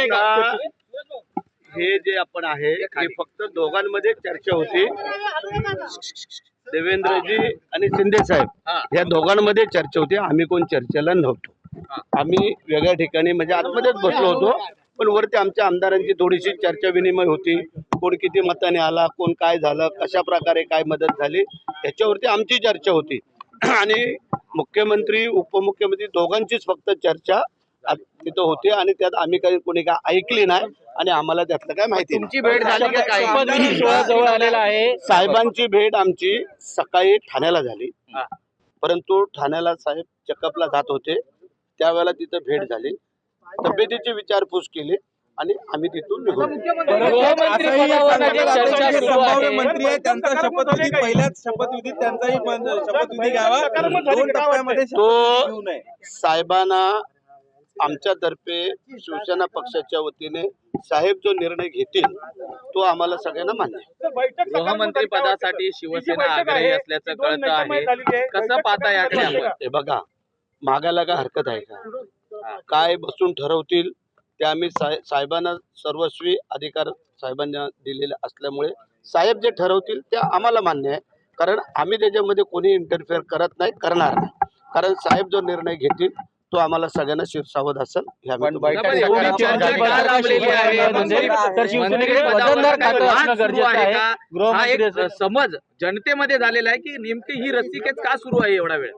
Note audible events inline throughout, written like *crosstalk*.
आहे का? हे जे आपण आहे हे फक्त दोघांमध्ये चर्चा होती. देवेंद्रजी आणि शिंदे साहेब या दोघांमध्ये चर्चा होती. आम्ही कोण चर्चेला नव्हतो. आम्ही वेगळ्या ठिकाणी म्हणजे आतमध्येच बसलो होतो पण वरती आमच्या आमदारांची थोडीशी चर्चा विनिमय होती. कोण किती मताने आला कोण काय झालं कशा प्रकारे काय मदत झाली याच्यावरती आमची चर्चा होती. *clears throat* आणि मुख्यमंत्री उपमुख्यमंत्री दोघांचीच फक्त चर्चा तिथं होती आणि त्यात आम्ही काही कोणी काय ऐकली नाही आणि आम्हाला त्यातलं काय माहिती नाही. तुमची भेट झाली का काय शपथविधी सोहळा जवळ आलेला आहे. साहेबांची भेट आमची सकाळी ठाण्याला झाली. परंतु ठाण्याला साहेब चेकअपला जात होते. त्यावेळेला तिथं भेट झाली. तब्येतीची विचारपूस केली आणि आम्ही तिथून निघून गृहमंत्री असंही पदावर सांगण्यात जी आलं आहे चर्चा की सुरू संभाव्य आहे. मंत्री आहे त्यांचा शपथविधी पहिल्याच शपथविधीत त्यांचाही पण शपथविधी घ्यावा. दोन टप्प्यामध्ये नये. साहेबांना आमच्यातर्फे शिवसेना पक्षाच्या वतीने साहेब जो निर्णय घेतील तो आम्हाला सगळ्यांना मान्य आहे. गृहमंत्री पदासाठी शिवसेना आग्रही असल्याचं कळतं आहे. कसं पाहता याकडे आपण हे बघा मागायला काय हरकत आहे का? काय बसून ठरवतील ते आम्ही साहे- साहेबांना सर्वस्वी अधिकार साहेबांना दिलेले असल्यामुळे साहेब जे ठरवतील ते आम्हाला मान्य आहे. कारण आम्ही त्याच्यामध्ये कोणी इंटरफेअर करत नाही करणार नाही. कारण साहेब जो निर्णय घेतील तो आम्हाला सगळ्यांना शिरसावत असेल. चर्चा का लावलेली आहे? म्हणजे तर शिवसेनेकडे वजनदार खातं असणं गरजेचं आहे हा गृहमंत्री एक समज जनतेमध्ये झालेला आहे की नेमकी ही रस्तिकेच का सुरू आहे एवढा वेळ?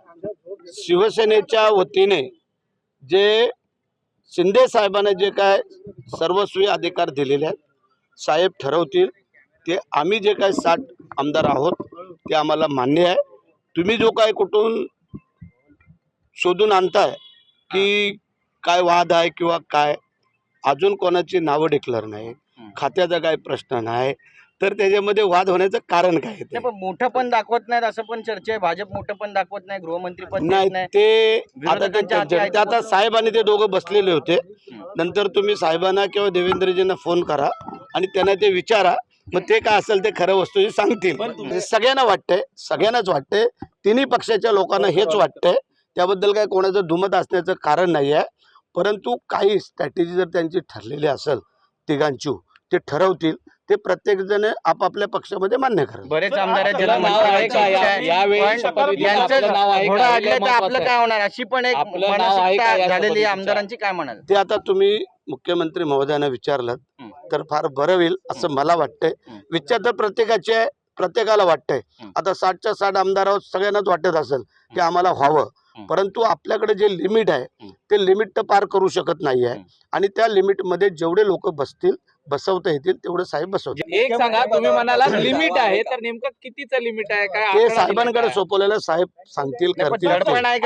शिवसेनेच्या वतीने जे शिंदे साहेबांना जे काय सर्वस्वी अधिकार दिलेले आहेत साहेब ठरवतील ते आम्ही जे काय साठ आमदार आहोत ते आम्हाला मान्य आहे. तुम्ही जो काय कुठून शोधून आणताय की काय वाद आहे किंवा काय? अजून कोणाची नावं डिक्लेअर नाही. खात्याचा काय प्रश्न नाही. तर त्याच्यामध्ये वाद होण्याचं कारण काय आहे ते? नाही पण मोठं पण दाखवत नाहीत असं पण चर्चा आहे. भाजप मोठं पण दाखवत नाही गृहमंत्री पण देत नाही. नाही ते आता ते विरोधकांच्या हाती आहे. ते आता साहेब आणि ते दोघं बसलेले होते. नंतर तुम्ही साहेबांना किंवा देवेंद्रजींना फोन करा आणि त्यांना ते विचारा. मग ते काय असेल ते खरं वस्तू सांगतील. म्हणजे सगळ्यांना वाटतंय सगळ्यांनाच वाटतंय. तिन्ही पक्षाच्या लोकांना हेच वाटतंय. त्याबद्दल काय कोणाचं दुमत असण्याचं कारण नाही आहे परंतु काही स्ट्रॅटेजी जर त्यांची ठरलेली असेल तिघांची ते ठरवतील ते प्रत्येकजण आपापल्या पक्षामध्ये मान्य करेल बरेच आमदार आपलं. काय होणार अशी पण एक झालेली? आमदारांची काय म्हणाल ते आता तुम्ही मुख्यमंत्री महोदयांना विचारलं हं. तर फार बरं होईल असं मला वाटतंय. विचार तर प्रत्येकाचे प्रत्येकाला वाटतंय. आता साठच्या साठ आमदार आहोत सगळ्यांनाच वाटत असेल की आम्हाला व्हावं हं. परंतु आपल्याकडे जे लिमिट आहे हं. ते लिमिट तर पार करू शकत नाही आहे. आणि त्या लिमिटमध्ये जेवढे लोक बसतील बसवता येतील तेवढे साहेब बसवतील. एक सांगा तुम्ही म्हणाला लिमिट आहे तर नेमकं कितीचं लिमिट आहे? काय ते साहेबांकडे? सोपवलेलं साहेब सांगतील करतील.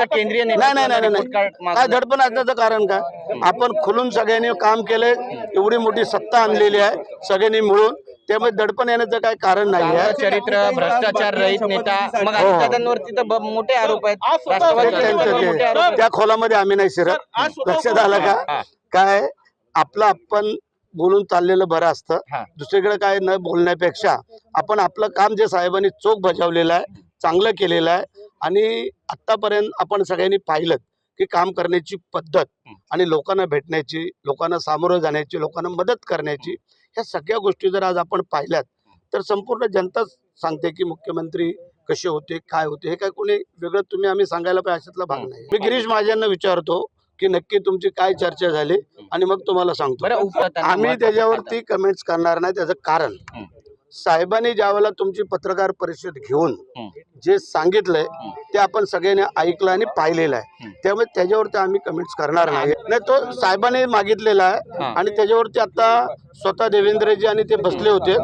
केंद्रीय नाही नाही नाही नाही काय? दडपण असण्याचं कारण काय? आपण खुलून सगळ्यांनी काम केलंय एवढी मोठी सत्ता आणलेली आहे सगळ्यांनी मिळून. त्यामुळे दडपण येण्याचं काय कारण नाही आहे चरित्र भ्रष्टाचार रहित नेता. मग हो. अजितदादांवरती तर मोठे आरोप आहेत. त्यांचं ते. त्या खोलामध्ये आम्ही नाही शिरत. लक्षात आलं का? काय? आपलं आपण बोलून चाललेलं बरं असतं. हा. दुसरीकडे काय न बोलण्यापेक्षा आपण आपलं काम जे साहेबांनी चोख बजावलेलं आहे चांगलं केलेलं आहे आणि आत्तापर्यंत आपण सगळ्यांनी पाहिलं की काम करण्याची पद्धत आणि लोकांना भेटण्याची लोकांना सामोरं जाण्याची लोकांना मदत करण्याची ह्या सगळ्या गोष्टी जर आज आपण पाहिल्यात तर संपूर्ण जनताच सांगते की मुख्यमंत्री कसे होते काय होते हे काय कोणी वेगळं तुम्ही आम्ही सांगायला पाहिजे अशातला भाग नाही. मी गिरीश महाजनना विचारतो की नक्की तुमची काय चर्चा झाली आणि मग तुम्हाला सांगतो. आम्ही त्याच्यावरती कमेंट्स करणार नाही त्याचं कारण. साहेबांनी ज्यावेळेला तुमची पत्रकार परिषद घेऊन. जे सांगितलंय ते आपण सगळ्यांनी ऐकलं आणि पाहिलेलं आहे. त्यामुळे त्याच्यावरती आम्ही कमेंट्स करणार नाही. नाही तो साहेबांनी मागितलेला आहे. आणि त्याच्यावरती आता स्वतः देवेंद्रजी आणि ते बसले होते.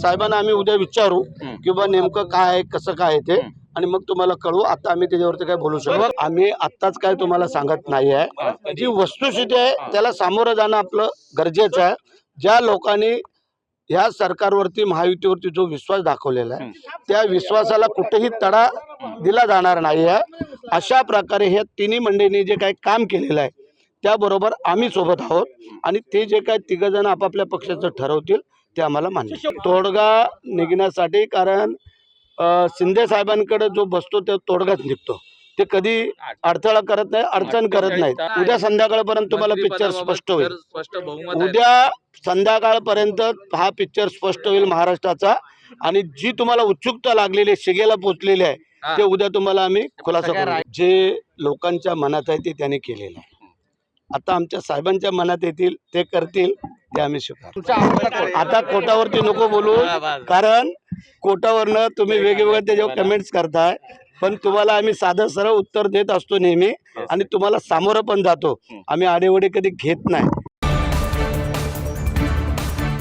साहेबांना आम्ही उद्या विचारू. की बा नेमकं काय आहे कसं काय आहे ते आणि मग तुम्हाला कळवू. आता आम्ही त्याच्यावरती काय बोलू शकतो आम्ही आत्ताच काय तुम्हाला सांगत नाही आहे. जी वस्तुस्थिती आहे त्याला सामोरं जाणं आपलं गरजेचं आहे. ज्या लोकांनी ह्या सरकारवरती महायुतीवरती जो विश्वास दाखवलेला आहे त्या विश्वासाला कुठेही तडा दिला जाणार नाही आहे. अशा प्रकारे ह्या तिन्ही मंडळींनी जे काही काम केलेलं आहे त्याबरोबर आम्ही सोबत आहोत आणि ते जे काय तिघजण आपापल्या पक्षाचं ठरवतील ते आम्हाला मान्य. तोडगा निघण्यासाठी कारण शिंदे साहेबांकडे जो बसतो तो तोडगाच निघतो. ते कधी अडथळा करत नाही अडचण करत नाहीत. उद्या संध्याकाळपर्यंत तुम्हाला पिक्चर स्पष्ट होईल. उद्या संध्याकाळपर्यंत हा पिक्चर स्पष्ट होईल महाराष्ट्राचा. आणि जी तुम्हाला उत्सुकता लागलेली आहे शिगेला पोचलेली आहे हा. ते उद्या तुम्हाला आम्ही खुलासा करू. जे लोकांच्या मनात आहे ते त्यांनी केलेलं आहे. आता आमच्या साहेबांच्या मनात येतील ते करतील ते आम्ही स्वीकार? आता कोटावरती नको बोलू कारण कोटावरनं तुम्ही वेगवेगळ्या त्याच्यावर कमेंट्स करताय. पण तुम्हाला आम्ही साधं सरळ उत्तर देत असतो नेहमी आणि तुम्हाला सामोरं पण जातो. आम्ही आडेवडे कधी घेत नाही.